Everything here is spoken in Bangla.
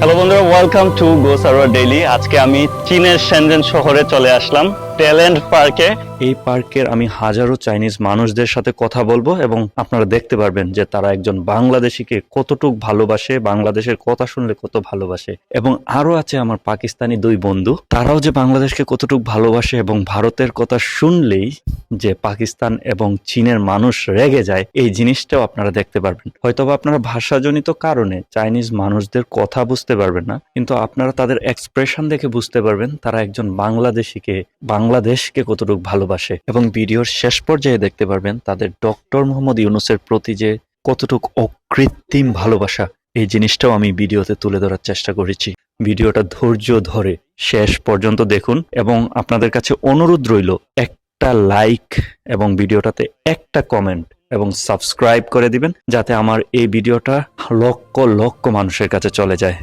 ওয়েলকাম টু গোসারোয়া ডেইলি আজকে আমি চীনের সেনজেন শহরে চলে আসলাম ট্যালেন্ট পার্কে এই পার্কের আমি হাজারো চাইনিজ মানুষদের সাথে কথা বলব এবং আপনারা দেখতে পারবেন যে তারা একজন বাংলাদেশিকে কতটুক ভালোবাসে, বাংলাদেশের কথা শুনলে কত ভালোবাসে। এবং আরও আছে আমার পাকিস্তানি দুই বন্ধু, তারাও যে বাংলাদেশকে কতটুক ভালোবাসে এবং ভারতের কথা শুনলেই যে পাকিস্তান এবং চীনের মানুষ রেগে যায়, এই জিনিসটাও আপনারা দেখতে পারবেন। হয়তোবা আপনারা ভাষাজনিত কারণে চাইনিজ মানুষদের কথা বুঝতে পারবেন না, কিন্তু আপনারা তাদের এক্সপ্রেশন দেখে বুঝতে পারবেন তারা একজন বাংলাদেশিকে, বাংলাদেশকে কতটুকু ভালোবাসে। এবং ভিডিওর শেষ পর্যায়ে দেখতে পারবেন তাদের ডক্টর মোহাম্মদ ইউনুসের প্রতি যে কতটুকু অকৃত্রিম ভালোবাসা, এই জিনিসটাও আমি ভিডিওতে তুলে ধরার চেষ্টা করেছি। ভিডিওটা ধৈর্য ধরে শেষ পর্যন্ত দেখুন এবং আপনাদের কাছে অনুরোধ রইল একটা লাইক এবং ভিডিওটাতে একটা কমেন্ট এবং সাবস্ক্রাইব করে দিবেন, যাতে আমার এই ভিডিওটা লক্ষ লক্ষ মানুষের কাছে চলে যায়।